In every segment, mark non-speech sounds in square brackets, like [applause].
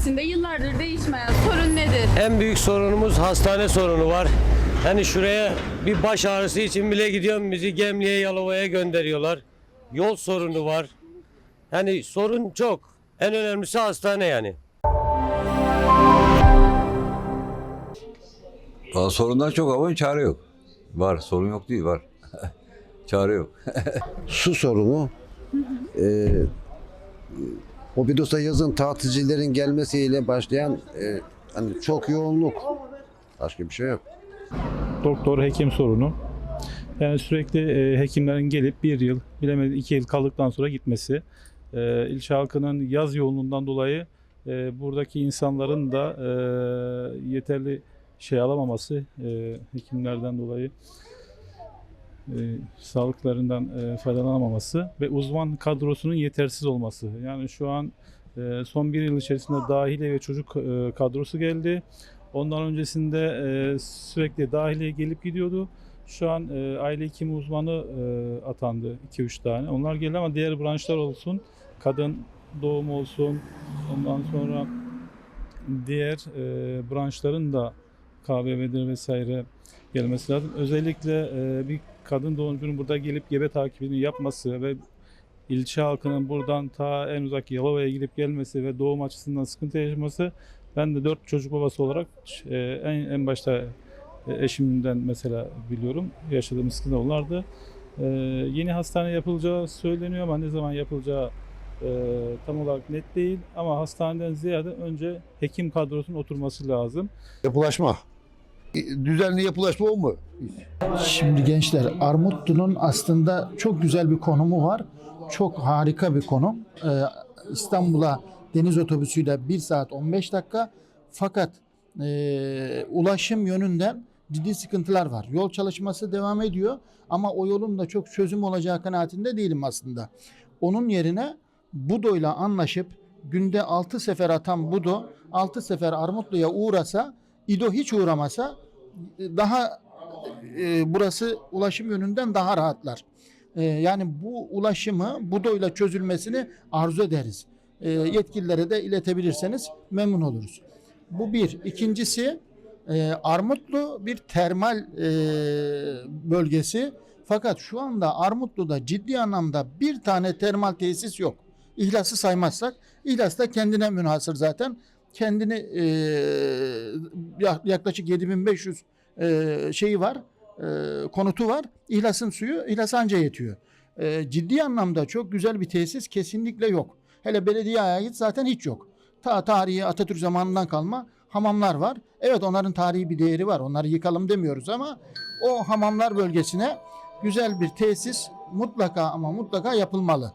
Belediyesi'nde yıllardır değişmeyen sorun nedir? En büyük sorunumuz hastane sorunu var. Yani şuraya bir baş ağrısı için bile gidiyorum bizi Gemli'ye Yalova'ya gönderiyorlar. Yol sorunu var. Yani sorun çok. En önemlisi hastane yani. Valla sorundan çok ama çare yok. Var, sorun yok değil, var. [laughs] çare yok. [laughs] su sorunu. Ee, o Bidos'a yazın tatilcilerin gelmesiyle başlayan e, hani çok yoğunluk. Başka bir şey yok. doktor hekim sorunu. Yani sürekli e, hekimlerin gelip bir yıl, bilemedi iki yıl kaldıktan sonra gitmesi. E, ilçe halkının yaz yoğunluğundan dolayı e, buradaki insanların da e, yeterli şey alamaması e, hekimlerden dolayı sağlıklarından e, faydalanamaması ve uzman kadrosunun yetersiz olması. Yani şu an e, son bir yıl içerisinde dahiliye ve çocuk e, kadrosu geldi. Ondan öncesinde e, sürekli dahiliye gelip gidiyordu. Şu an e, aile hekim uzmanı e, atandı 2-3 tane. Onlar geldi ama diğer branşlar olsun, kadın doğum olsun, ondan sonra diğer e, branşların da KBV'dir vesaire gelmesi lazım. Özellikle e, bir kadın doğumcunun burada gelip gebe takibini yapması ve ilçe halkının buradan ta en uzak Yalova'ya gidip gelmesi ve doğum açısından sıkıntı yaşaması ben de dört çocuk babası olarak e, en, en başta e, eşimden mesela biliyorum yaşadığımız sıkıntı onlardı. E, yeni hastane yapılacağı söyleniyor ama ne zaman yapılacağı e, tam olarak net değil. Ama hastaneden ziyade önce hekim kadrosunun oturması lazım. Yapılaşma. Düzenli yapılaşma o mu? Şimdi gençler Armutlu'nun aslında çok güzel bir konumu var. Çok harika bir konum. Ee, İstanbul'a deniz otobüsüyle 1 saat 15 dakika. Fakat e, ulaşım yönünden ciddi sıkıntılar var. Yol çalışması devam ediyor ama o yolun da çok çözüm olacağı kanaatinde değilim aslında. Onun yerine Budo'yla anlaşıp günde 6 sefer atan Budo 6 sefer Armutlu'ya uğrasa İdo hiç uğramasa daha e, burası ulaşım yönünden daha rahatlar. E, yani bu ulaşımı Budo'yla çözülmesini arzu ederiz. E, yetkililere de iletebilirseniz memnun oluruz. Bu bir. İkincisi e, Armutlu bir termal e, bölgesi. Fakat şu anda Armutlu'da ciddi anlamda bir tane termal tesis yok. İhlas'ı saymazsak. İhlas da kendine münhasır zaten. Kendini e, ya- yaklaşık 7500 e, şeyi var, e, konutu var. İhlas'ın suyu İhlas anca yetiyor. E, ciddi anlamda çok güzel bir tesis kesinlikle yok. Hele belediyeye ait zaten hiç yok. Ta tarihi Atatürk zamanından kalma hamamlar var. Evet onların tarihi bir değeri var. Onları yıkalım demiyoruz ama o hamamlar bölgesine güzel bir tesis mutlaka ama mutlaka yapılmalı.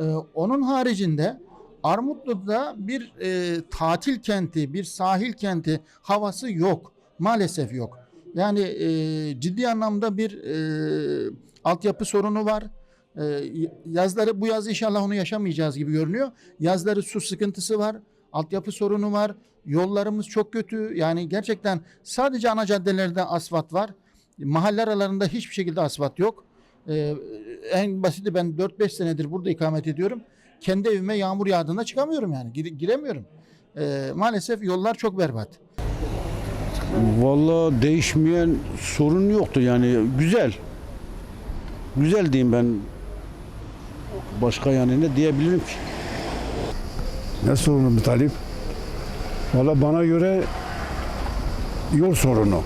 Ee, onun haricinde Armutlu'da bir e, tatil kenti, bir sahil kenti havası yok. Maalesef yok. Yani e, ciddi anlamda bir e, altyapı sorunu var. E, yazları bu yaz inşallah onu yaşamayacağız gibi görünüyor. Yazları su sıkıntısı var. Altyapı sorunu var. Yollarımız çok kötü. Yani gerçekten sadece ana caddelerde asfalt var. Mahalle aralarında hiçbir şekilde asfalt yok. Ee, en basiti ben 4-5 senedir burada ikamet ediyorum. Kendi evime yağmur yağdığında çıkamıyorum yani. Gire- giremiyorum. Ee, maalesef yollar çok berbat. Vallahi değişmeyen sorun yoktu yani güzel. Güzel diyeyim ben. Başka yani ne diyebilirim ki? Ne sorunu bir talip? Valla bana göre yol sorunu.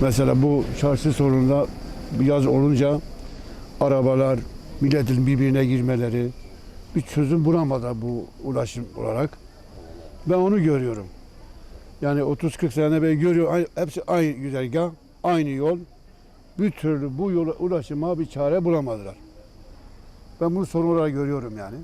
Mesela bu çarşı sorununda yaz olunca arabalar, milletin birbirine girmeleri bir çözüm bulamadı bu ulaşım olarak. Ben onu görüyorum. Yani 30-40 sene ben görüyorum hepsi aynı güzergah, aynı yol. Bir türlü bu yola ulaşıma bir çare bulamadılar. Ben bunu sorun olarak görüyorum yani.